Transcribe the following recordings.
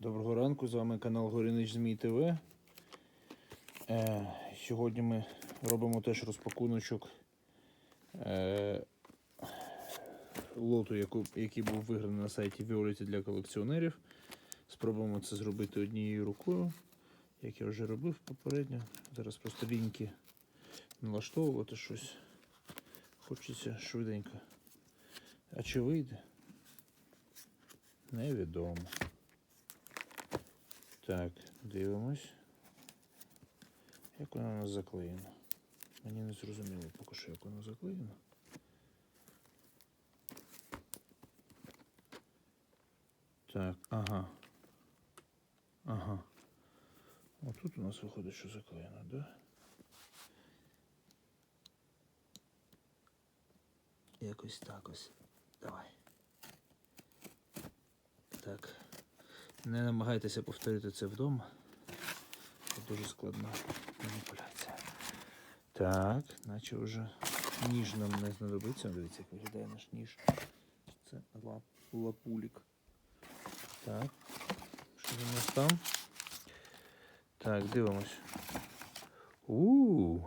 Доброго ранку, з вами канал Горінич Змій ТВ. Е, сьогодні ми робимо теж розпакуночок е, лоту, яку, який був виграний на сайті Violet для колекціонерів. Спробуємо це зробити однією рукою, як я вже робив попередньо. Зараз просто ліньки налаштовувати щось. Хочеться швиденько. А чи вийде? Невідомо. Так, дивимось. Як вона у нас заклеєна? Мені не зрозуміло поки що, як вона заклеєна. Так, ага. Ага. Отут у нас виходить, що заклеєно, да? Якось так ось. Давай. Так. Не намагайтеся повторити це вдома. Це дуже складна маніпуляція. Так, наче вже ніж нам не знадобиться. Дивіться, як виглядає наш ніж. Це лап, лапулік. Так. Що у нас там? Так, дивимось. У,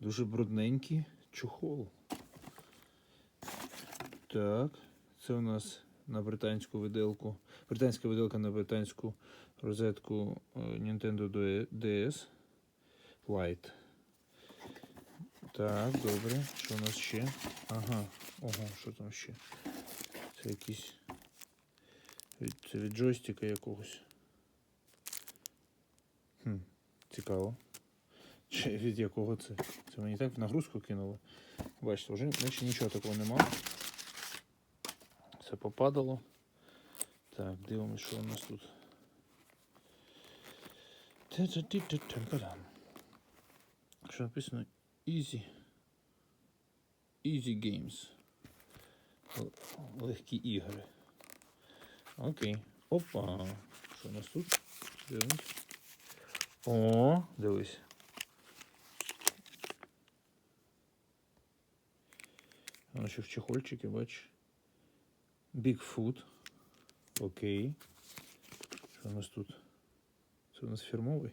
дуже брудненький чохол. Так, це у нас на британську виделку. Британська виделка на британську розетку е, Nintendo DS Lite. Так, добре. Що у нас ще? Ага, ого, що там ще? Це якийсь від, це від джойстика якогось. Хм, цікаво. Чи від якого це? Це мені так в нагрузку кинули. Бачите, вже наче нічого такого нема. Все попадало. Так, дивимося, що у нас тут. Що написано Easy. Easy Games. Легкі ігри. Окей. Опа. Що у нас тут? Дивимось. О, дивись. Воно ще в чехольчики, бач. Bigfoot. Окей. Що у нас тут? Це у нас фірмовий?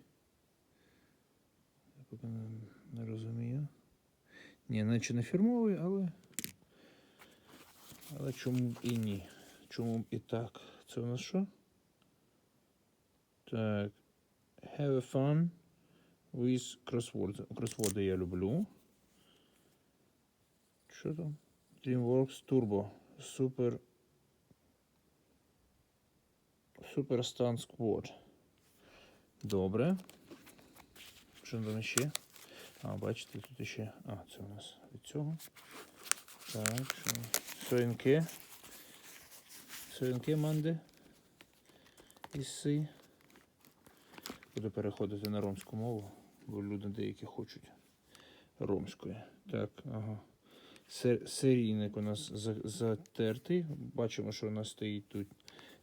Я поки не, не розумію. Ні, наче не фірмовий, але. Але чому б і ні? Чому б і так? Це у нас що? Так. Have a fun with crossword. Кросворди я люблю. Що там? DreamWorks Turbo. Super Stunt Squad. Добре. Що там ще? А, бачите, тут ще. А, це у нас від цього. Так? Соєнки. Соєнки манди. Іси. Буду переходити на ромську мову, бо люди деякі хочуть ромської. Так, ага. Сер- серійник у нас за- затертий. Бачимо, що у нас стоїть тут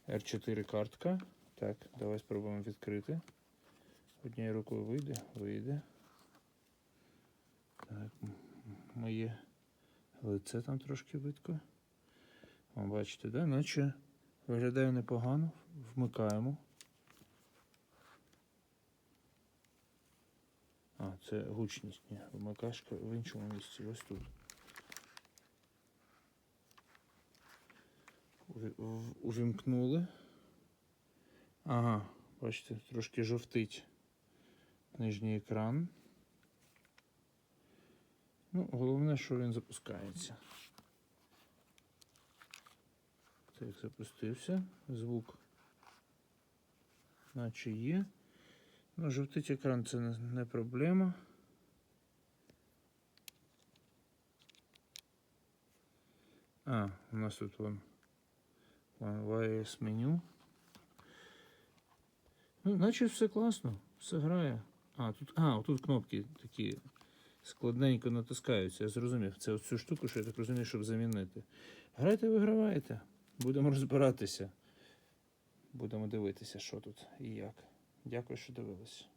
R4 картка. Так, давай спробуємо відкрити. Однією рукою вийде, вийде. Так, моє лице там трошки видко. О, бачите, да? наче виглядає непогано. Вмикаємо. А, це гучність. Ні, вмикашка в іншому місці, ось тут. Уві- в- Увімкнули. Ага, бачите, трошки жовтить нижній екран. Ну, головне, що він запускається. Так, запустився. Звук наче є. Ну, жовтить екран це не, проблема. А, у нас тут вон wireless меню. Ну, наче все класно, все грає. А, тут, а, тут кнопки такі складненько натискаються. Я зрозумів. Це оцю штуку, що я так розумію, щоб замінити. Грайте, виграваєте. Будемо розбиратися. Будемо дивитися, що тут і як. Дякую, що дивились.